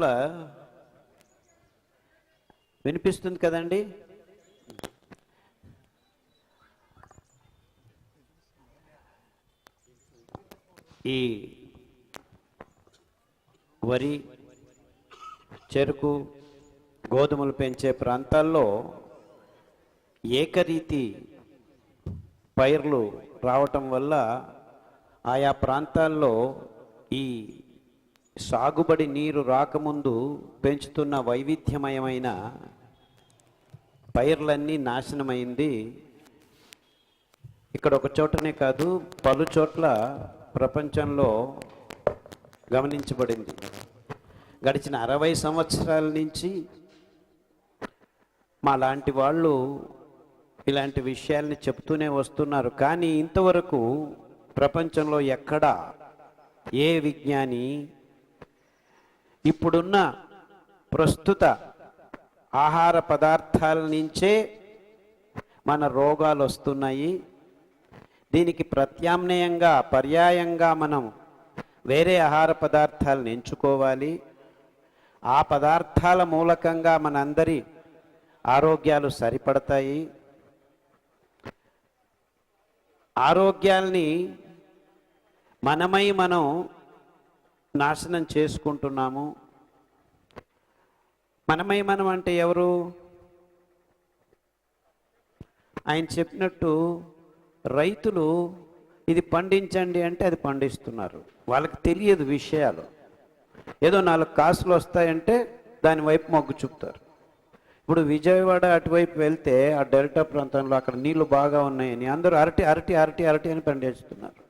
చోట్ల వినిపిస్తుంది కదండి? ఈ వరి చెరుకు గోధుమలు పెంచే ప్రాంతాల్లో ఏకరీతి పైర్లు రావటం వల్ల ఆయా ప్రాంతాల్లో ఈ సాగుబడి నీరు రాకముందు పెంచుతున్న వైవిధ్యమయమైన పైర్లన్నీ నాశనమైంది. ఇక్కడ ఒక చోటనే కాదు పలు చోట్ల ప్రపంచంలో గమనించబడింది. గడిచిన అరవై సంవత్సరాల నుంచి మా లాంటి వాళ్ళు ఇలాంటి విషయాల్ని చెప్తూనే వస్తున్నారు. కానీ ఇంతవరకు ప్రపంచంలో ఎక్కడా ఏ విజ్ఞాని ఇప్పుడున్న ప్రస్తుత ఆహార పదార్థాల నుంచే మన రోగాలు వస్తున్నాయి. దీనికి ప్రత్యామ్నాయంగా పర్యాయంగా మనం వేరే ఆహార పదార్థాలను ఎంచుకోవాలి. ఆ పదార్థాల మూలకంగా మనందరి ఆరోగ్యాలు సరిపడతాయి. ఆరోగ్యాల్ని మనమై మనం నాశనం చేసుకుంటున్నాము. మనమై మనం అంటే ఎవరు? ఆయన చెప్పినట్టు రైతులు ఇది పండించండి అంటే అది పండిస్తున్నారు. వాళ్ళకి తెలియదు విషయాలు. ఏదో నాలుగు కాసులు వస్తాయంటే దాని వైపు మొగ్గు చూపుతారు. ఇప్పుడు విజయవాడ అటువైపు వెళ్తే ఆ డెల్టా ప్రాంతంలో అక్కడ నీళ్ళు బాగా ఉన్నాయని అందరూ అరటి అరటి అరటి అరటి అని పండిస్తున్నారు.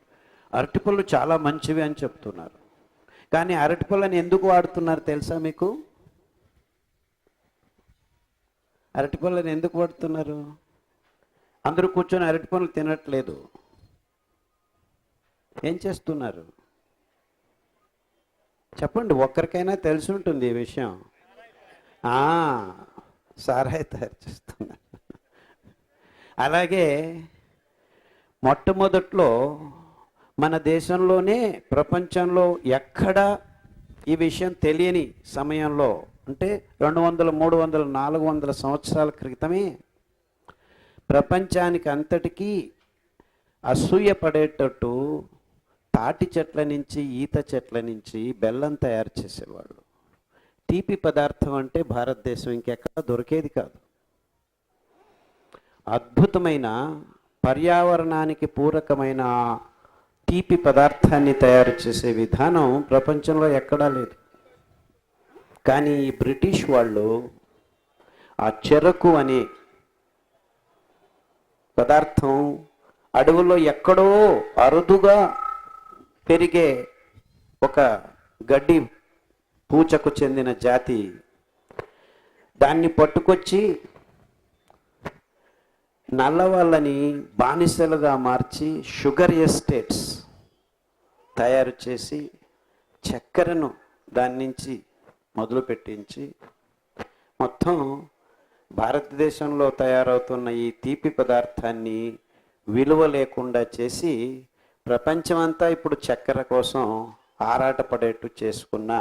అరటి పళ్ళు చాలా మంచివి అని చెప్తున్నారు. కానీ అరటి పళ్ళని ఎందుకు వాడుతున్నారు తెలుసా మీకు? అరటి పళ్ళని ఎందుకు వాడుతున్నారు? అందరూ కూర్చొని అరటి పనులు తినట్లేదు. ఏం చేస్తున్నారు? చెప్పండి ఒక్కరికైనా తెలిసి ఉంటుంది ఈ విషయం. సారాయి తయారు చేస్తున్నారు. అలాగే మొట్టమొదట్లో మన దేశంలోనే ప్రపంచంలో ఎక్కడా ఈ విషయం తెలియని సమయంలో అంటే రెండు వందల మూడు వందల నాలుగు వందల సంవత్సరాల క్రితమే ప్రపంచానికి అంతటికీ అసూయ పడేటట్టు తాటి చెట్ల నుంచి ఈత చెట్ల నుంచి బెల్లం తయారు చేసేవాళ్ళు. తీపి పదార్థం అంటే భారతదేశం ఇంకెక్కడ దొరికేది కాదు. అద్భుతమైన పర్యావరణానికి పూరకమైన తీపి పదార్థాన్ని తయారు చేసే విధానం ప్రపంచంలో ఎక్కడా లేదు. కానీ ఈ బ్రిటిష్ వాళ్ళు ఆ చెరకు అనే పదార్థం అడవుల్లో ఎక్కడో అరుదుగా పెరిగే ఒక గడ్డి పూచకు చెందిన జాతి. దాన్ని పట్టుకొచ్చి నల్లవాళ్ళని బానిసలుగా మార్చి షుగర్ ఎస్టేట్స్ తయారు చేసి చక్కెరను దాని నుంచి మొదలు పెట్టించి మొత్తం భారతదేశంలో తయారవుతున్న ఈ తీపి పదార్థాన్ని విలువ లేకుండా చేసి ప్రపంచమంతా ఇప్పుడు చక్కెర కోసం ఆరాటపడేట్టు చేసుకున్న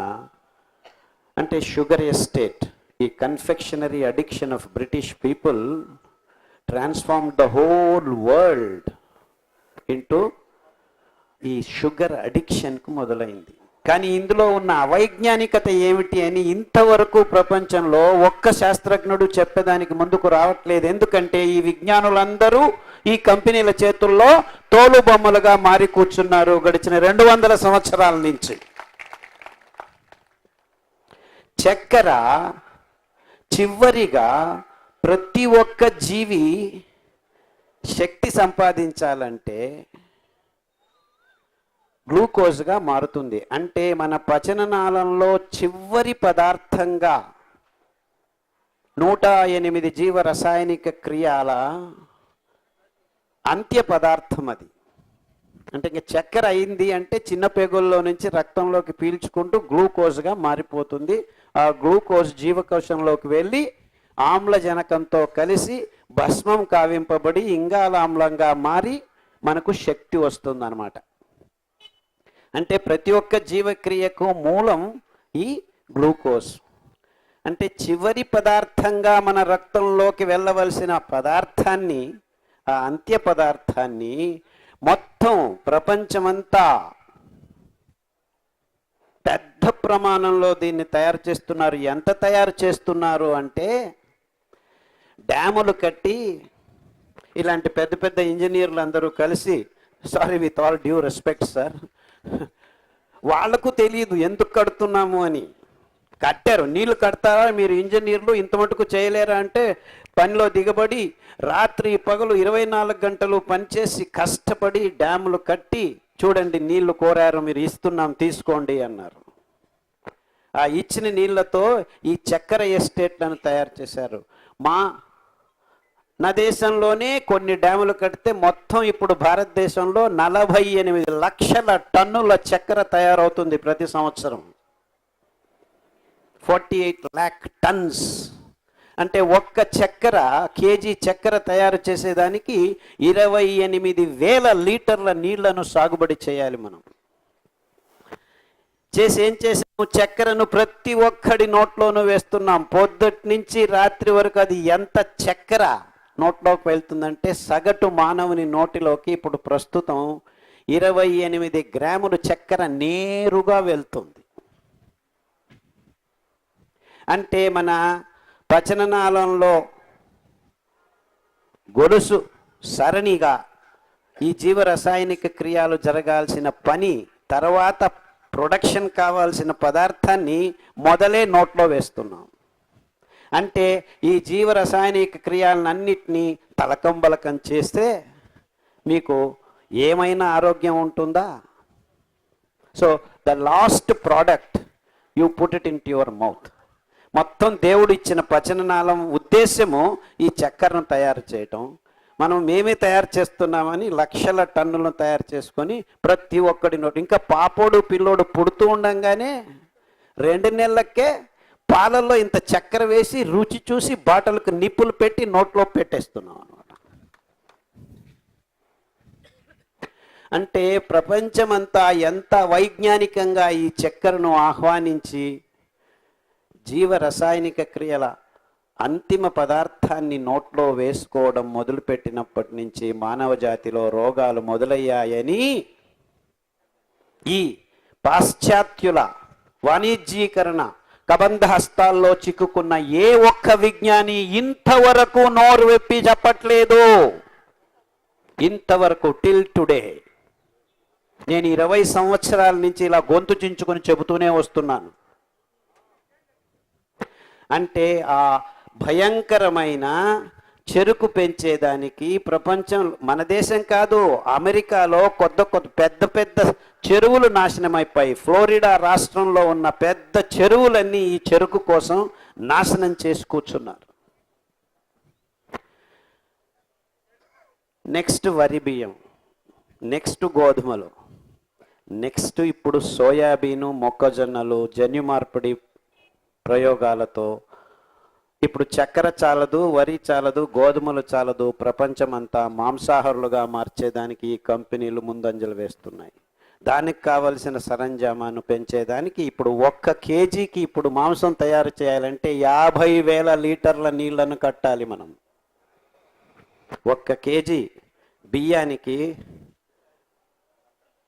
అంటే షుగర్ ఎస్టేట్ ఈ confectionery addiction of British people transform the whole world into ఈ షుగర్ అడిక్షన్కు మొదలైంది. కానీ ఇందులో ఉన్న అవైజ్ఞానికత ఏమిటి అని ఇంతవరకు ప్రపంచంలో ఒక్క శాస్త్రజ్ఞుడు చెప్పేదానికి ముందుకు రావట్లేదు. ఎందుకంటే ఈ విజ్ఞానులందరూ ఈ కంపెనీల చేతుల్లో తోలు బొమ్మలుగా మారి కూర్చున్నారు గడిచిన రెండు వందల సంవత్సరాల నుంచి. చక్కెర చివరిగా ప్రతి ఒక్క జీవి శక్తి సంపాదించాలంటే గ్లూకోజ్గా మారుతుంది. అంటే మన పచననాళంలో చివరి పదార్థంగా నూట ఎనిమిది జీవ రసాయనిక క్రియాల అంత్య పదార్థం అది. అంటే ఇంకా చక్కెర అయింది అంటే చిన్న పేగుల్లో నుంచి రక్తంలోకి పీల్చుకుంటూ గ్లూకోజ్గా మారిపోతుంది. ఆ గ్లూకోజ్ జీవకోశంలోకి వెళ్ళి ఆమ్లజనకంతో కలిసి భస్మం కావింపబడి ఇంగాలామ్లంగా మారి మనకు శక్తి వస్తుందన్నమాట. అంటే ప్రతి ఒక్క జీవక్రియకు మూలం ఈ గ్లూకోజ్. అంటే చివరి పదార్థంగా మన రక్తంలోకి వెళ్ళవలసిన పదార్థాన్ని ఆ అంత్య పదార్థాన్ని మొత్తం ప్రపంచమంతా పెద్ద ప్రమాణంలో దీన్ని తయారు చేస్తున్నారు. ఎంత తయారు చేస్తున్నారు అంటే డ్యాములు కట్టి ఇలాంటి పెద్ద పెద్ద ఇంజనీర్లు అందరూ కలిసి sorry with all due respect sir వాళ్ళకు తెలియదు ఎందుకు కడుతున్నాము అని. కట్టారు. నీళ్ళు కడతారా? మీరు ఇంజనీర్లు ఇంత మటుకు చేయలేరా అంటే పనిలో దిగబడి రాత్రి పగలు ఇరవై నాలుగు గంటలు పనిచేసి కష్టపడి డ్యాములు కట్టి చూడండి నీళ్ళు కోరారు మీరు ఇస్తున్నాం తీసుకోండి అన్నారు. ఆ ఇచ్చిన నీళ్ళతో ఈ చక్కెర ఎస్టేట్లను తయారు చేశారు. మా నా దేశంలోనే కొన్ని డ్యాములు కడితే మొత్తం ఇప్పుడు భారతదేశంలో నలభై ఎనిమిది లక్షల టన్నుల చక్కెర తయారవుతుంది ప్రతి సంవత్సరం. Forty eight lakh tons. అంటే ఒక్క చక్కెర కేజీ చక్కెర తయారు చేసేదానికి ఇరవై ఎనిమిది వేల లీటర్ల నీళ్ళను సాగుబడి చేయాలి మనం. చేసి ఏం చేసాము? చక్కెరను ప్రతి ఒక్కడి నోట్లోనూ వేస్తున్నాం. పొద్దుటి నుంచి రాత్రి వరకు అది ఎంత చక్కెర? నోట్లోకి వెళ్తుందంటే సగటు మానవుని నోటిలోకి ఇప్పుడు ప్రస్తుతం ఇరవై ఎనిమిది గ్రాములు చక్కెర నేరుగా వెళ్తుంది. అంటే మన పచననాళంలో గొలుసు సరణిగా ఈ జీవ రసాయనిక క్రియాలు జరగాల్సిన పని తర్వాత ప్రొడక్షన్ కావాల్సిన పదార్థాన్ని మొదలే నోట్లో వేస్తున్నాం. అంటే ఈ జీవ రసాయనిక క్రియాలన్నింటినీ తలకంబలకం చేస్తే మీకు ఏమైనా ఆరోగ్యం ఉంటుందా? So the last product you put it in your mouth మొత్తం దేవుడు ఇచ్చిన పచననాళం ఉద్దేశము ఈ చక్కెరను తయారు చేయటం. మనం మేమే తయారు చేస్తున్నామని లక్షల టన్నులను తయారు చేసుకొని ప్రతి ఒక్కడి నోటి ఇంకా పాపోడు పిల్లోడు పుడుతూ ఉండంగానే రెండు నెలలకే పాలల్లో ఇంత చక్కెర వేసి రుచి చూసి బాటలకు నిప్పులు పెట్టి నోట్లో పెట్టేస్తున్నాం అనమాట అంటే ప్రపంచమంతా ఎంత వైజ్ఞానికంగా ఈ చక్కెరను ఆహ్వానించి జీవ రసాయనిక క్రియల అంతిమ పదార్థాన్ని నోట్లో వేసుకోవడం మొదలుపెట్టినప్పటి నుంచి మానవ జాతిలో రోగాలు మొదలయ్యాయని ఈ పాశ్చాత్యుల వాణిజ్యీకరణ కబంధ హస్తాల్లో చిక్కుకున్న ఏ ఒక్క విజ్ఞాని ఇంతవరకు నోరు వెప్పి చెప్పట్లేదు. ఇంతవరకు టిల్ టుడే నేను ఇరవై సంవత్సరాల నుంచి ఇలా గొంతు చించుకొని చెబుతూనే వస్తున్నాను. అంటే ఆ భయంకరమైన చెరుకు పెంచేదానికి ప్రపంచం మన దేశం కాదు అమెరికాలో కొత్త కొత్త పెద్ద పెద్ద చెరువులు నాశనమైపోయి ఫ్లోరిడా రాష్ట్రంలో ఉన్న పెద్ద చెరువులన్నీ ఈ చెరుకు కోసం నాశనం చేసి కూర్చున్నారు. నెక్స్ట్ వరి బియ్యం నెక్స్ట్ గోధుమలు నెక్స్ట్ ఇప్పుడు సోయాబీను మొక్కజొన్నలు జన్యు మార్పిడి ప్రయోగాలతో ఇప్పుడు చక్కెర చాలదు వరి చాలదు గోధుమలు చాలదు ప్రపంచమంతా మాంసాహారులుగా మార్చేదానికి ఈ కంపెనీలు ముందంజలు వేస్తున్నాయి. దానికి కావలసిన సరంజామాను పెంచేదానికి ఇప్పుడు ఒక్క కేజీకి ఇప్పుడు మాంసం తయారు చేయాలంటే యాభై వేల లీటర్ల నీళ్ళను కట్టాలి మనం. ఒక్క కేజీ బియ్యానికి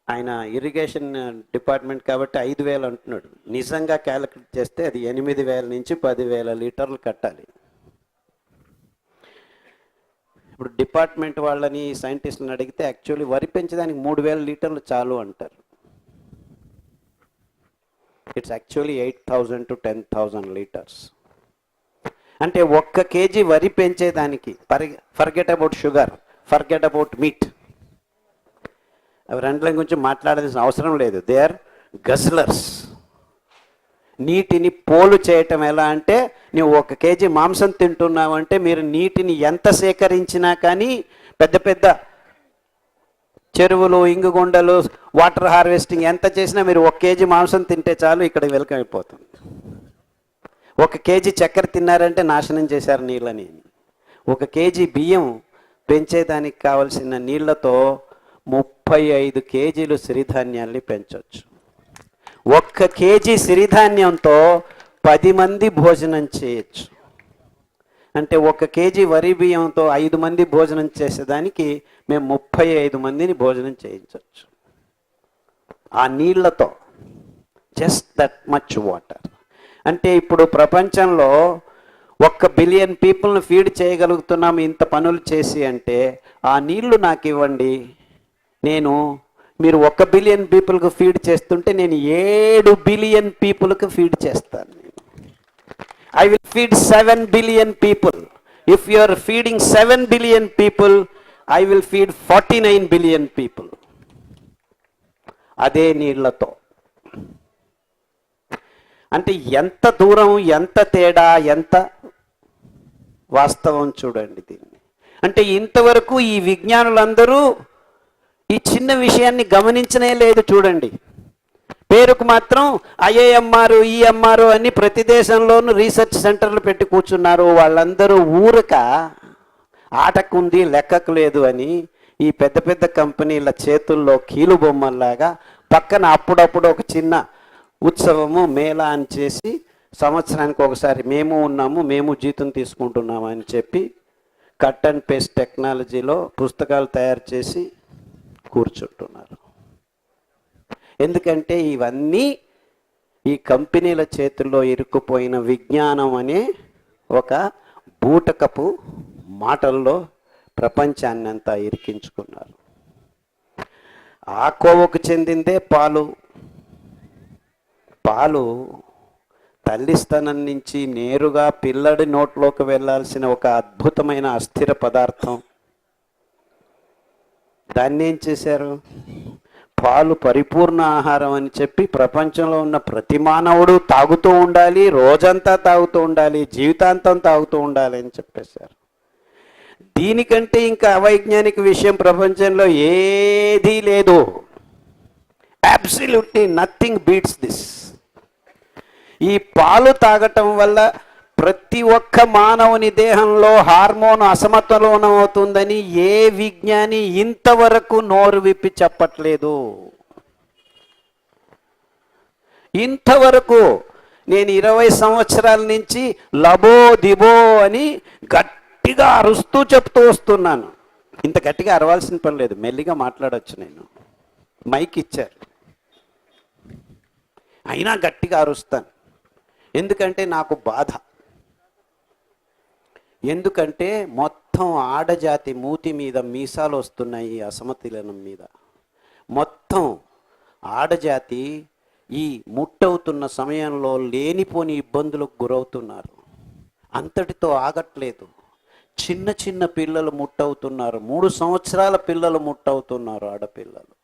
ఆయన ఇరిగేషన్ డిపార్ట్మెంట్ కాబట్టి ఐదు వేలు అంటున్నాడు. నిజంగా క్యాలిక్యులేట్ చేస్తే అది ఎనిమిది వేల నుంచి పదివేల లీటర్లు కట్టాలి. ఇప్పుడు డిపార్ట్మెంట్ వాళ్ళని సైంటిస్టులను అడిగితే యాక్చువల్లీ వరి పెంచడానికి మూడు వేల లీటర్లు చాలు అంటారు. It's actually eight thousand to ten thousand litres అంటే ఒక్క కేజీ వరి పెంచేదానికి for forget about sugar forget about meat అవి రెండుల గురించి మాట్లాడాల్సిన అవసరం లేదు. దే ఆర్ గజ్లర్స్ నీటిని పోలు చేయటం ఎలా అంటే నువ్వు ఒక కేజీ మాంసం తింటున్నావంటే మీరు నీటిని ఎంత సేకరించినా కానీ పెద్ద పెద్ద చెరువులు ఇంగుగుండలు వాటర్ హార్వెస్టింగ్ ఎంత చేసినా మీరు ఒక కేజీ మాంసం తింటే చాలు ఇక్కడ వెల్కమ్ అయిపోతుంది ఒక కేజీ చక్కెర తిన్నారంటే నాశనం చేశారు నీళ్ళని. ఒక కేజీ బియ్యం పెంచేదానికి కావలసిన నీళ్ళతో ముప్పై ఐదు కేజీలు సిరిధాన్యాల్ని పెంచవచ్చు ఒక్క కేజీ సిరిధాన్యంతో పది మంది భోజనం చేయొచ్చు. అంటే ఒక కేజీ వరి బియ్యంతో ఐదు మంది భోజనం చేసేదానికి మేము ముప్పై ఐదు మందిని భోజనం చేయించవచ్చు ఆ నీళ్ళతో జస్ట్ దట్ మచ్ వాటర్ అంటే ఇప్పుడు ప్రపంచంలో ఒక్క బిలియన్ పీపుల్ని ఫీడ్ చేయగలుగుతున్నాం ఇంత పనులు చేసి అంటే ఆ నీళ్ళు నాకు ఇవ్వండి. నేను మీరు ఒక బిలియన్ పీపుల్కి ఫీడ్ చేస్తుంటే నేను ఏడు బిలియన్ పీపుల్కి ఫీడ్ చేస్తాను. I will feed seven billion people if you are feeding seven billion people I will feed forty nine billion people అదే నీళ్ళతో అంటే ఎంత దూరం ఎంత తేడా ఎంత వాస్తవం చూడండి దీన్ని అంటే ఇంతవరకు ఈ విజ్ఞానులందరూ ఈ చిన్న విషయాన్ని గమనించనే లేదు చూడండి పేరుకు మాత్రం ఐఏఎంఆర్ ఈఎంఆర్ అని ప్రతి దేశంలోనూ రీసెర్చ్ సెంటర్లు పెట్టి కూర్చున్నారు. వాళ్ళందరూ ఊరక ఆటకుంది లెక్కకు లేదు అని ఈ పెద్ద పెద్ద కంపెనీల చేతుల్లో కీలు బొమ్మల్లాగా పక్కన అప్పుడప్పుడు ఒక చిన్న ఉత్సవము మేళా అని చేసి సంవత్సరానికి ఒకసారి మేము ఉన్నాము మేము జీతం తీసుకుంటున్నాము అని చెప్పి కట్ అండ్ పేస్ట్ టెక్నాలజీలో పుస్తకాలు తయారు చేసి కూర్చుంటున్నారు. ఎందుకంటే ఇవన్నీ ఈ కంపెనీల చేతుల్లో ఇరుక్కుపోయిన విజ్ఞానం అనే ఒక బూటకపు మాటల్లో ప్రపంచాన్ని అంతా ఇరికించుకున్నారు. ఆ కోవకు చెందిందే పాలు. పాలు తల్లిస్తనం నుంచి నేరుగా పిల్లడి నోట్లోకి వెళ్ళాల్సిన ఒక అద్భుతమైన అస్థిర పదార్థం. దాన్ని ఏం చేశారు? పాలు పరిపూర్ణ ఆహారం అని చెప్పి ప్రపంచంలో ఉన్న ప్రతి మానవుడు తాగుతూ ఉండాలి రోజంతా తాగుతూ ఉండాలి జీవితాంతం తాగుతూ ఉండాలి అని చెప్పేశారు. దీనికంటే ఇంకా అవైజ్ఞానిక విషయం ప్రపంచంలో ఏదీ లేదు. అబ్సల్యూట్లీ నథింగ్ బీట్స్ దిస్ ఈ పాలు తాగటం వల్ల ప్రతి ఒక్క మానవుని దేహంలో హార్మోన్ అసమతులనం అవుతుందని ఏ విజ్ఞాని ఇంతవరకు నోరు విప్పి చెప్పట్లేదు. ఇంతవరకు నేను ఇరవై సంవత్సరాల నుంచి లబో దిబో అని గట్టిగా అరుస్తూ చెప్తూ వస్తున్నాను. ఇంత గట్టిగా అరవాల్సిన పని లేదు. మెల్లిగా మాట్లాడొచ్చు నేను. మైక్ ఇచ్చారు. అయినా గట్టిగా అరుస్తాను. ఎందుకంటే నాకు బాధ. ఎందుకంటే మొత్తం ఆడజాతి మూతి మీద మీసాలు వస్తున్నాయి ఈ అసమతులనం మీద. మొత్తం ఆడజాతి ఈ ముట్టవుతున్న సమయంలో లేనిపోని ఇబ్బందులకు గురవుతున్నారు. అంతటితో ఆగట్లేదు. చిన్న చిన్న పిల్లలు ముట్టవుతున్నారు. మూడు సంవత్సరాల పిల్లలు ముట్టవుతున్నారు ఆడపిల్లలు.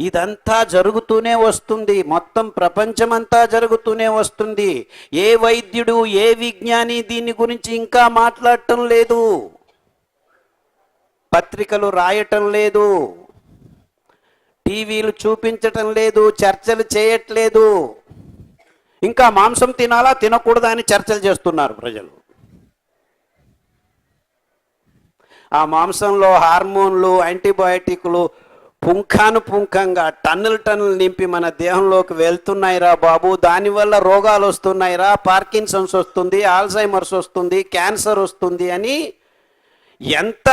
ఇదంతా జరుగుతూనే వస్తుంది. మొత్తం ప్రపంచమంతా జరుగుతూనే వస్తుంది. ఏ వైద్యుడు ఏ విజ్ఞాని దీని గురించి ఇంకా మాట్లాడటం లేదు. పత్రికలు రాయటం లేదు. టీవీలు చూపించటం లేదు. చర్చలు చేయట్లేదు. ఇంకా మాంసం తినాలా తినకూడదా అని చర్చలు చేస్తున్నారు ప్రజలు. ఆ మాంసంలో హార్మోన్లు యాంటీబయాటిక్లు పుంఖాను పుంఖంగా టన్నులు టన్నులు నింపి మన దేహంలోకి వెళ్తున్నాయిరా బాబు. దానివల్ల రోగాలు వస్తున్నాయిరా. పార్కిన్సన్స్ వస్తుంది ఆల్జైమర్స్ వస్తుంది క్యాన్సర్ వస్తుంది అని ఎంత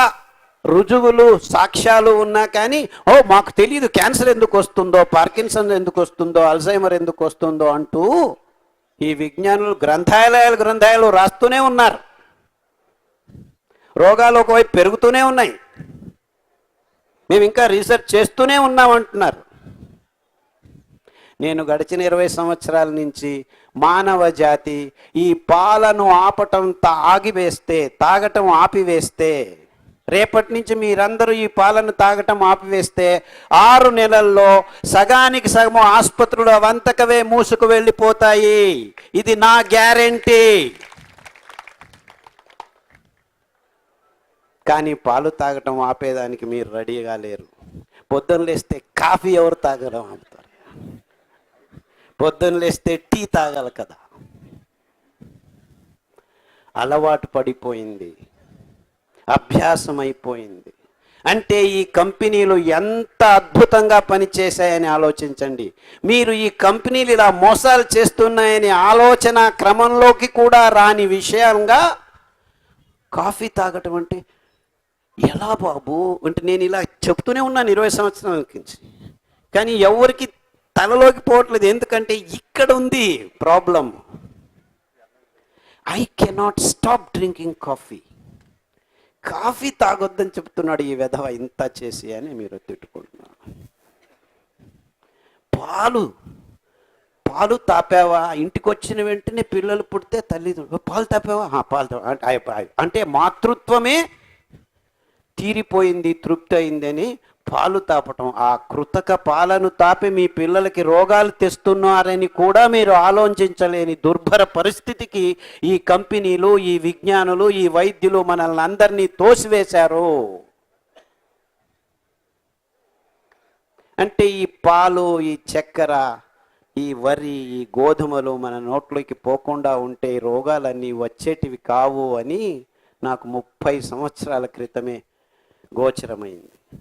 రుజువులు సాక్ష్యాలు ఉన్నా కానీ ఓ మాకు తెలియదు క్యాన్సర్ ఎందుకు వస్తుందో పార్కిన్సన్ ఎందుకు వస్తుందో అల్జైమర్ ఎందుకు వస్తుందో అంటూ ఈ విజ్ఞానులు గ్రంథాలయాలు గ్రంథాలయాలు రాస్తూనే ఉన్నారు. రోగాలు ఒకవైపు పెరుగుతూనే ఉన్నాయి. మేము ఇంకా రీసెర్చ్ చేస్తూనే ఉన్నామంటున్నారు నేను గడిచిన ఇరవై సంవత్సరాల నుంచి మానవ జాతి ఈ పాలను ఆపటం తా- ఆగివేస్తే తాగటం ఆపివేస్తే రేపటి నుంచి మీరందరూ ఈ పాలను తాగటం ఆపివేస్తే ఆరు నెలల్లో సగానికి సగము ఆసుపత్రులు అవంతకవే మూసుకు వెళ్ళిపోతాయి ఇది నా గ్యారంటీ. కానీ పాలు తాగటం ఆపేదానికి మీరు రెడీగా లేరు. పొద్దున్న లేస్తే కాఫీ ఎవరు తాగడం ఆపుతారు. పొద్దున్న లేస్తే టీ తాగాలి కదా. అలవాటు పడిపోయింది. అభ్యాసం అయిపోయింది. అంటే ఈ కంపెనీలు ఎంత అద్భుతంగా పనిచేశాయని ఆలోచించండి. మీరు ఈ కంపెనీలు ఇలా మోసాలు చేస్తున్నాయని ఆలోచన క్రమంలోకి కూడా రాని విషయంగా కాఫీ తాగటం అంటే ఎలా బాబు? అంటే నేను ఇలా చెప్తూనే ఉన్నాను ఇరవై సంవత్సరాల నుంచి. కానీ ఎవరికి తలలోకి పోవట్లేదు. ఎందుకంటే ఇక్కడ ఉంది problem. I cannot stop drinking coffee coffee తాగొద్దని చెప్తున్నాడు ఈ విధవ ఇంత చేసి అని మీరు తిట్టుకుంటున్నారు. పాలు. పాలు తాపావా? ఇంటికి వచ్చిన వెంటనే పిల్లలు పుడితే తల్లిదండ్రులు పాలు తాపావా? పాలు తా-" అంటే మాతృత్వమే తీరిపోయింది తృప్తి అయిందని పాలు తాపటం. ఆ కృతక పాలను తాపి మీ పిల్లలకి రోగాలు తెస్తున్నారని కూడా మీరు ఆలోచించలేని దుర్భర పరిస్థితికి ఈ కంపెనీలు ఈ విజ్ఞానులు ఈ వైద్యులు మనల్ని అందరినీ తోసివేశారు. అంటే ఈ పాలు ఈ చక్కెర ఈ వరి ఈ గోధుమలు మన నోట్లోకి పోకుండా ఉంటే రోగాలన్నీ వచ్చేటివి కావు అని నాకు ముప్పై సంవత్సరాల క్రితమే గోచరమైంది.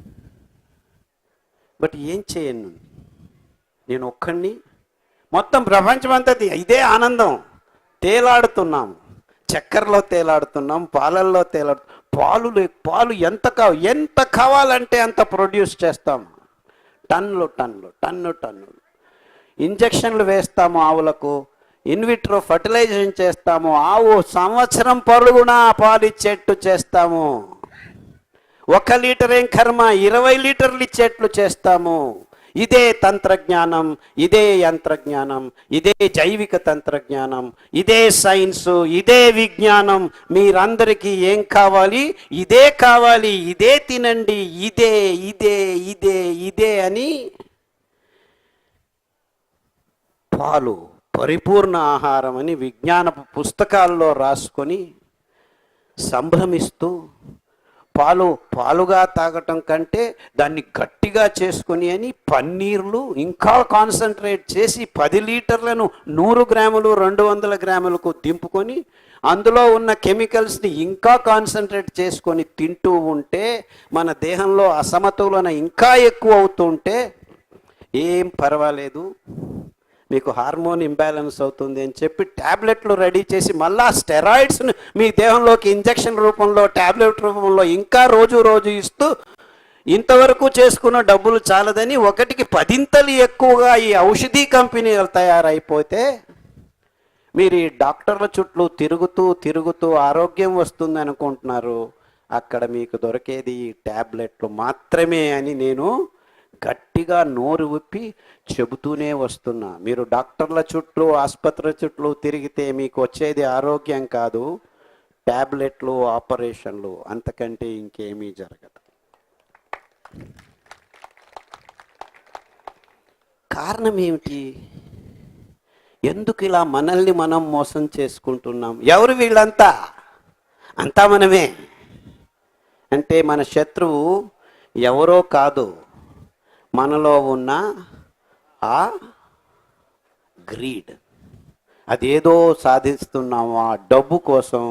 బట్ ఏం చేయను? నేను ఒక్కడిని మొత్తం ప్రపంచమంతా ఇదే ఆనందం. తేలాడుతున్నాం. చక్కెరలో తేలాడుతున్నాం పాలల్లో తేలాడు పాలు లే- పాలు ఎంత కావ ఎంత కావాలంటే అంత ప్రొడ్యూస్ చేస్తాం. టన్నులు టన్నులు టన్ను టన్నులు. ఇంజక్షన్లు వేస్తాము ఆవులకు ఇన్విట్రో ఫర్టిలైజేషన్ చేస్తాము. ఆవు సంవత్సరం పొరుగునా పాలు చెట్టు చేస్తాము. ఒక లీటర్ ఏం కర్మ? ఇరవై లీటర్లు ఇచ్చేట్లు చేస్తాము. ఇదే తంత్రజ్ఞానం ఇదే యంత్రజ్ఞానం ఇదే జైవిక తంత్రజ్ఞానం ఇదే సైన్స్ ఇదే విజ్ఞానం. మీరందరికీ ఏం కావాలి? ఇదే కావాలి ఇదే తినండి ఇదే ఇదే ఇదే ఇదే అని పాలు పరిపూర్ణ ఆహారం అని విజ్ఞాన పుస్తకాల్లో రాసుకొని సంభ్రమిస్తూ పాలు పాలుగా తాగటం కంటే దాన్ని గట్టిగా చేసుకొని అని పన్నీర్లు ఇంకా కాన్సన్ట్రేట్ చేసి పది లీటర్లను నూరు గ్రాములు రెండు వందల గ్రాములకు దింపుకొని అందులో ఉన్న కెమికల్స్ని ఇంకా కాన్సన్ట్రేట్ చేసుకొని తింటూ ఉంటే మన దేహంలో అసమతులన ఇంకా ఎక్కువ అవుతుంటే ఏం పర్వాలేదు. మీకు హార్మోన్ ఇంబ్యాలెన్స్ అవుతుంది అని చెప్పి ట్యాబ్లెట్లు రెడీ చేసి మళ్ళా స్టెరాయిడ్స్ను మీ దేహంలోకి ఇంజెక్షన్ రూపంలో ట్యాబ్లెట్ రూపంలో ఇంకా రోజు రోజు ఇస్తూ ఇంతవరకు చేసుకున్న డబ్బులు చాలదని ఒకటికి పదింతలు ఎక్కువగా ఈ ఔషధీ కంపెనీలు తయారైపోతే మీరు ఈ డాక్టర్ల చుట్టూ తిరుగుతూ తిరుగుతూ ఆరోగ్యం వస్తుంది అనుకుంటున్నారు. అక్కడ మీకు దొరికేది ఈ ట్యాబ్లెట్లు మాత్రమే అని నేను గట్టిగా నోరు విప్పి చెబుతూనే వస్తున్నా. మీరు డాక్టర్ల చుట్టూ ఆసుపత్రుల చుట్టూ తిరిగితే మీకు వచ్చేది ఆరోగ్యం కాదు ట్యాబ్లెట్లు ఆపరేషన్లు. అంతకంటే ఇంకేమీ జరగదు. కారణం ఏమిటి? ఎందుకు ఇలా మనల్ని మనం మోసం చేసుకుంటున్నాం? ఎవరు వీళ్ళంతా? అంతా మనమే. అంటే మన శత్రువు ఎవరో కాదు. మనలో ఉన్న ఆ గ్రీడ్. అదేదో సాధిస్తున్నాము ఆ డబ్బు కోసం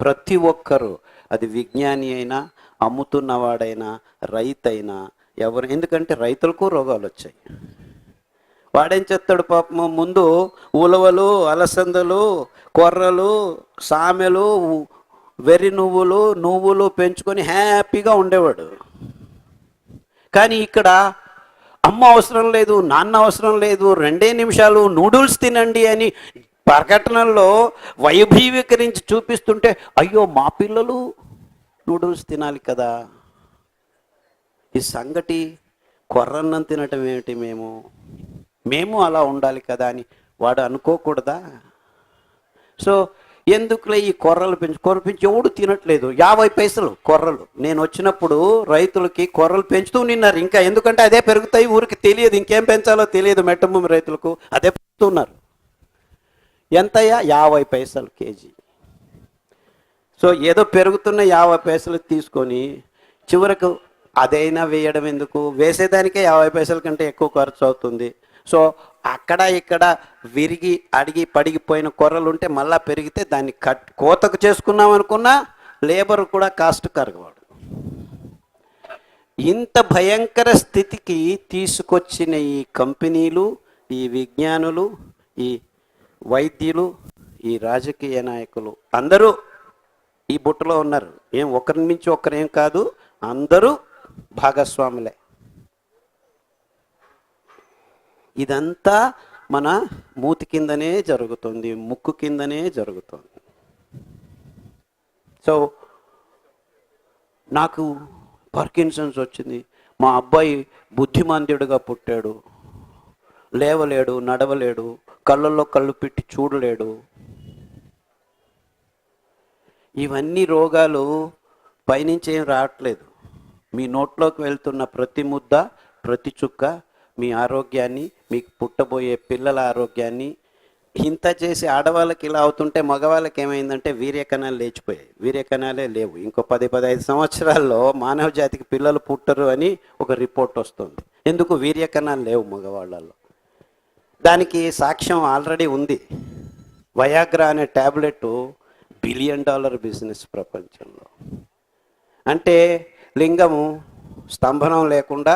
ప్రతి ఒక్కరు అది విజ్ఞాని అయినా అమ్ముతున్నవాడైనా రైతైనా ఎవరు ఎందుకంటే రైతులకు రోగాలు వచ్చాయి. వాడేం చెప్తాడు పాపము ముందు ఉలవలు అలసందలు కొర్రలు సామెలు వెర్రి నువ్వులు నువ్వులు పెంచుకొని హ్యాపీగా ఉండేవాడు. కానీ ఇక్కడ అమ్మ అవసరం లేదు నాన్న అవసరం లేదు రెండే నిమిషాలు నూడిల్స్ తినండి అని ప్రకటనల్లో వైభవీకరించి చూపిస్తుంటే అయ్యో మా పిల్లలు నూడిల్స్ తినాలి కదా. ఈ సంగటి కొర్రన్నం తినటం ఏమిటి మేము? మేము అలా ఉండాలి కదా అని వాడు అనుకోకూడదా? సో ఎందుకులే ఈ కొర్రలు పెంచు కొర్ర పెంచి ఎవడు తినట్లేదు. యాభై పైసలు కొర్రలు. నేను వచ్చినప్పుడు రైతులకి కొర్రలు పెంచుతూ నిన్నారు. ఇంకా ఎందుకంటే అదే పెరుగుతాయి ఊరికి తెలియదు. ఇంకేం పెంచాలో తెలియదు మెట్టభూమి రైతులకు. అదే పెంచుతున్నారు. ఎంతయ్యా? యాభై పైసలు కేజీ. సో ఏదో పెరుగుతున్న యాభై పైసలు తీసుకొని చివరకు అదైనా వేయడం ఎందుకు? వేసేదానికే యాభై పైసల కంటే ఎక్కువ ఖర్చు అవుతుంది. సో అక్కడ ఇక్కడ విరిగి అడిగి పడిగిపోయిన కొర్రలు ఉంటే మళ్ళీ పెరిగితే దాన్ని కట్ కోతకు చేసుకున్నాం అనుకున్నా లేబర్ కూడా కాస్ట్ కరగవాడు. ఇంత భయంకర స్థితికి తీసుకొచ్చిన ఈ కంపెనీలు ఈ విజ్ఞానులు ఈ వైద్యులు ఈ రాజకీయ నాయకులు అందరూ ఈ బుట్టలో ఉన్నారు. ఏం ఒకరి నుంచి ఒకరేం కాదు అందరూ భాగస్వాములే. ఇదంతా మన మూతి కిందనే జరుగుతుంది ముక్కు కిందనే జరుగుతుంది. సో నాకు పర్కిన్సన్స్ వచ్చింది. మా అబ్బాయి బుద్ధిమంతుడిగా పుట్టాడు. లేవలేడు నడవలేడు కళ్ళల్లో కళ్ళు పెట్టి చూడలేడు. ఇవన్నీ రోగాలు పైనుంచి ఏం రావట్లేదు. మీ నోట్లోకి వెళ్తున్న ప్రతి ముద్ద ప్రతి చుక్క మీ ఆరోగ్యాన్ని మీకు పుట్టబోయే పిల్లల ఆరోగ్యాన్ని ఇంత చేసి ఆడవాళ్ళకి ఇలా అవుతుంటే మగవాళ్ళకి ఏమైందంటే వీర్యకణాలు లేచిపోయాయి. వీర్యకణాలే లేవు. ఇంకో పది పదహైదు సంవత్సరాల్లో మానవ జాతికి పిల్లలు పుట్టరు అని ఒక రిపోర్ట్ వస్తుంది. ఎందుకు వీర్యకణాలు లేవు మగవాళ్ళలో దానికి సాక్ష్యం ఆల్రెడీ ఉంది. వయాగ్రా అనే ట్యాబ్లెట్ బిలియన్ డాలర్ బిజినెస్ ప్రపంచంలో. అంటే లింగము స్తంభనం లేకుండా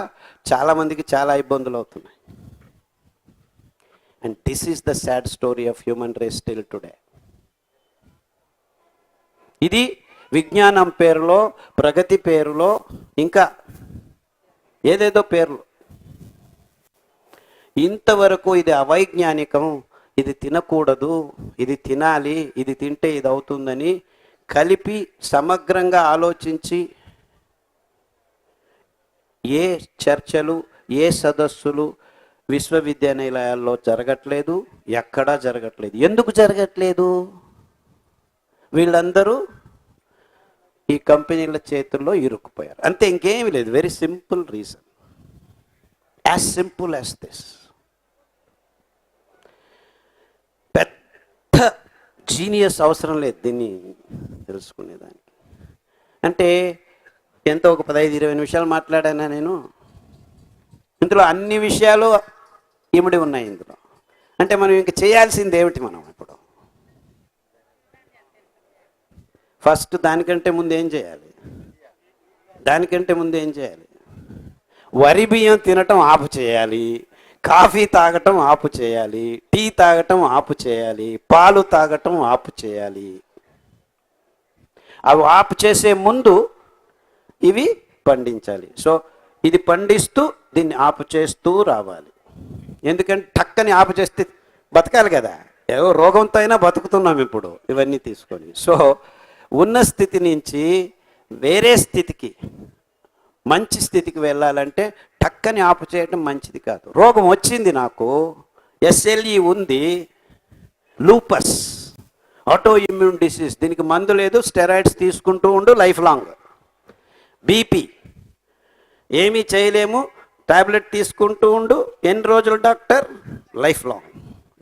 చాలామందికి చాలా ఇబ్బందులు అవుతున్నాయి. And this is the sad story of human race still today ఇది విజ్ఞానం పేరులో ప్రగతి పేరులో ఇంకా ఏదేదో పేర్లు. ఇంతవరకు ఇది అవైజ్ఞానికం ఇది తినకూడదు ఇది తినాలి ఇది తింటే ఇది అవుతుందని కలిపి సమగ్రంగా ఆలోచించి ఏ చర్చలు ఏ సదస్సులు విశ్వవిద్యానిలయాల్లో జరగట్లేదు ఎక్కడా జరగట్లేదు. ఎందుకు జరగట్లేదు? వీళ్ళందరూ ఈ కంపెనీల చేతుల్లో ఇరుక్కుపోయారు. అంతే ఇంకేమీ లేదు. Very simple reason as simple as this పెద్ద జీనియస్ అవసరం లేదు దీన్ని తెలుసుకునేదానికి. అంటే ఎంతో ఒక పదహైదు ఇరవై నిమిషాలు మాట్లాడానా నేను? ఇందులో అన్ని విషయాలు ఇమిడి ఉన్నాయి ఇందులో? అంటే మనం ఇంక చేయాల్సింది ఏమిటి మనం ఇప్పుడు? ఫస్ట్ దానికంటే ముందు ఏం చేయాలి? దానికంటే ముందు ఏం చేయాలి? వరి బియ్యం తినటం ఆపు చేయాలి కాఫీ తాగటం ఆపు చేయాలి టీ తాగటం ఆపు చేయాలి పాలు తాగటం ఆపు చేయాలి. అవి ఆపు చేసే ముందు ఇవి పండించాలి. సో ఇది పండిస్తూ దీన్ని ఆపు చేస్తూ రావాలి. ఎందుకంటే టక్కని ఆపు చేస్తే బతకాలి కదా? ఏదో రోగంతో అయినా బతుకుతున్నాం ఇప్పుడు ఇవన్నీ తీసుకొని. సో ఉన్న స్థితి నుంచి వేరే స్థితికి మంచి స్థితికి వెళ్ళాలంటే టక్కని ఆపు చేయడం మంచిది కాదు. రోగం వచ్చింది నాకు ఎస్ఎల్ఈ ఉంది లూపస్ ఆటో ఇమ్యూన్ డిసీజ్ దీనికి మందు లేదు స్టెరాయిడ్స్ తీసుకుంటూ ఉండు లైఫ్ లాంగ్. బీపీ ఏమీ చేయలేము టాబ్లెట్ తీసుకుంటూ ఉండు ఎన్ని రోజులు డాక్టర్? Life long.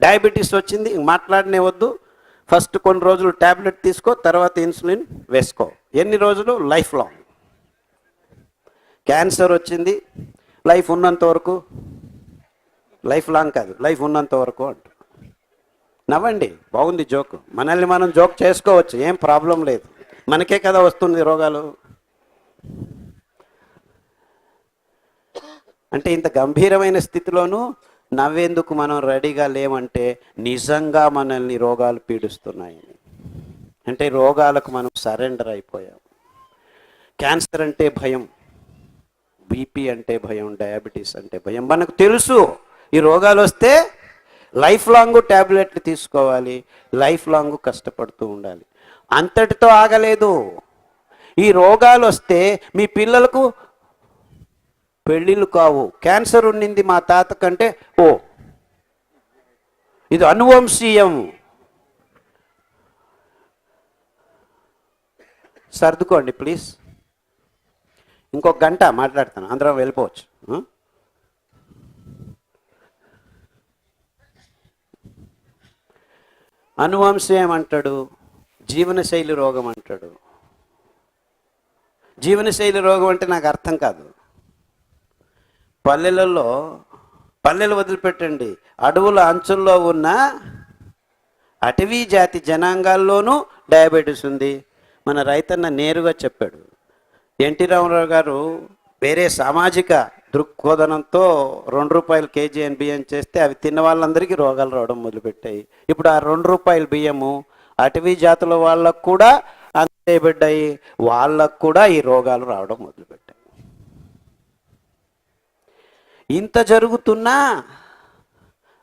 డయాబెటీస్ వచ్చింది మాట్లాడనే వద్దు. ఫస్ట్ కొన్ని రోజులు టాబ్లెట్ తీసుకో తర్వాత ఇన్సులిన్ వేసుకో. ఎన్ని రోజులు? Life long. క్యాన్సర్ వచ్చింది లైఫ్ ఉన్నంత వరకు. లైఫ్ లాంగ్ కాదు లైఫ్ ఉన్నంత వరకు అంట. నవ్వండి బాగుంది జోక్. మనల్ని మనం జోక్ చేసుకోవచ్చు ఏం ప్రాబ్లం లేదు. మనకే కదా వస్తుంది రోగాలు. అంటే ఇంత గంభీరమైన స్థితిలోనూ నవ్వేందుకు మనం రెడీగా లేమంటే నిజంగా మనల్ని రోగాలు పీడిస్తున్నాయని. అంటే రోగాలకు మనం సరెండర్ అయిపోయాం. క్యాన్సర్ అంటే భయం. బీపీ అంటే భయం డయాబెటీస్ అంటే భయం. మనకు తెలుసు ఈ రోగాలు వస్తే లైఫ్ లాంగ్ ట్యాబ్లెట్లు తీసుకోవాలి లైఫ్ లాంగ్ కష్టపడుతూ ఉండాలి. అంతటితో ఆగలేదు. ఈ రోగాలు వస్తే మీ పిల్లలకు పెళ్ళిళ్ళు కావు. క్యాన్సర్ ఉండింది మా తాత కంటే ఓ ఇది అనువంశీయం. సర్దుకోండి ప్లీజ్. ఇంకొక గంట మాట్లాడతాను అందరం వెళ్ళిపోవచ్చు. అనువంశీయం అంటాడు జీవనశైలి రోగం అంటాడు. జీవనశైలి రోగం అంటే నాకు అర్థం కాదు. పల్లెలలో పల్లెలు వదిలిపెట్టండి. అడవుల అంచుల్లో ఉన్న అటవీ జాతి జనాంగాల్లోనూ డయాబెటీస్ ఉంది. మన రైతన్న నేరుగా చెప్పాడు. ఎన్టీ రామారావు గారు వేరే సామాజిక దృక్కోధనంతో రెండు రూపాయలు కేజీ అని బియ్యం చేస్తే అవి తిన్న వాళ్ళందరికీ రోగాలు రావడం మొదలుపెట్టాయి. ఇప్పుడు ఆ రెండు రూపాయల బియ్యము అటవీ జాతుల వాళ్ళకు కూడా అందేబడ్డాయి వాళ్ళకు కూడా ఈ రోగాలు రావడం మొదలుపెట్టాయి. ఇంత జరుగుతున్నా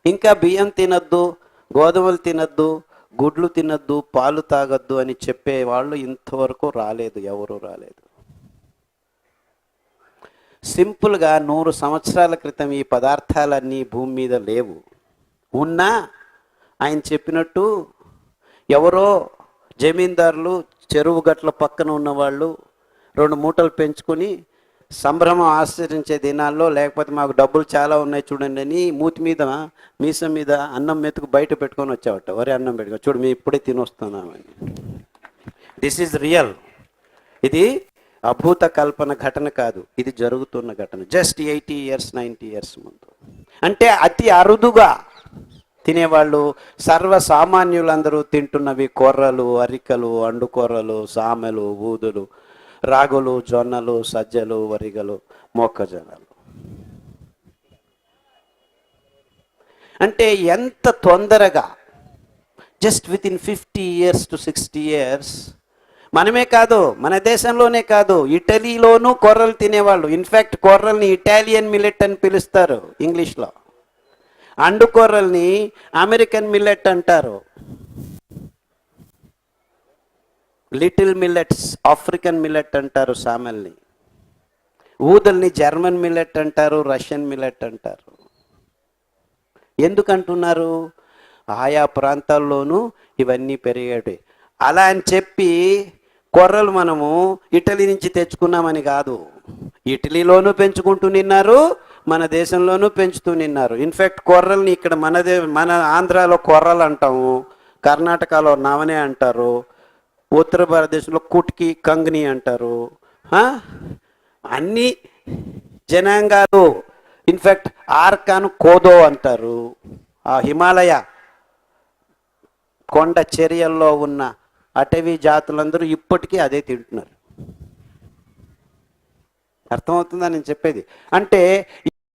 ఇంకా బియ్యం తినద్దు గోధుమలు తినద్దు గుడ్లు తినద్దు పాలు తాగొద్దు అని చెప్పే వాళ్ళు ఇంతవరకు రాలేదు ఎవరు రాలేదు. సింపుల్గా నూరు సంవత్సరాల క్రితం ఈ పదార్థాలన్నీ భూమి మీద లేవు. ఉన్నా ఆయన చెప్పినట్టు ఎవరో జమీందారులు చెరువు గట్ల పక్కన ఉన్నవాళ్ళు రెండు మూటలు పెంచుకొని సంభ్రమం ఆచరించే దినాల్లో లేకపోతే మాకు డబ్బులు చాలా ఉన్నాయి చూడండి అని మూతి మీద మీసం మీద అన్నం మెతుకు బయట పెట్టుకొని వచ్చావట. వరి అన్నం పెట్టుకో చూడు మేము ఇప్పుడే తినొస్తున్నామని దిస్ ఈజ్ రియల్ ఇది అభూత కల్పన ఘటన కాదు. ఇది జరుగుతున్న ఘటన. Just eighty years ninety years ముందు. అంటే అతి అరుదుగా తినేవాళ్ళు సర్వసామాన్యులందరూ తింటున్నవి కొర్రలు అరికలు అండుకొర్రలు సామెలు ఊదులు. రాగులు జొన్నలు సజ్జలు వరిగలు మొక్కజొన్నలు. అంటే ఎంత తొందరగా just within fifty years to sixty years మనమే కాదు మన దేశంలోనే కాదు ఇటలీలోనూ కొర్రలు తినేవాళ్ళు. ఇన్ఫ్యాక్ట్ కొర్రల్ని ఇటాలియన్ మిల్లెట్ అని పిలుస్తారు ఇంగ్లీష్లో. అండు కొర్రల్ని అమెరికన్ మిల్లెట్ అంటారు. లిటిల్ మిల్లెట్స్ ఆఫ్రికన్ మిల్లెట్ అంటారు సామెల్ని. ఊదల్ని జర్మన్ మిల్లెట్ అంటారు రష్యన్ మిల్లెట్ అంటారు. ఎందుకంటున్నారు? ఆయా ప్రాంతాల్లోనూ ఇవన్నీ పెరిగాడు అలా అని చెప్పి కొర్రలు మనము ఇటలీ నుంచి తెచ్చుకున్నామని కాదు. ఇటలీలోనూ పెంచుకుంటూ నిన్నారు మన దేశంలోనూ పెంచుతూ నిన్నారు. ఇన్ఫ్యాక్ట్ కొర్రల్ని ఇక్కడ మనదే మన ఆంధ్రాలో కొర్రలు అంటాము కర్ణాటకలో నవనే అంటారు ఉత్తర భారతదేశంలో కుట్కి కంగ్ని అంటారు. అన్ని జనాంగాలు ఇన్ఫ్యాక్ట్ ఆర్కాను కోదో అంటారు. ఆ హిమాలయ కొండ చర్యల్లో ఉన్న అటవీ జాతులందరూ ఇప్పటికీ అదే తింటున్నారు. అర్థమవుతుందా నేను చెప్పేది? అంటే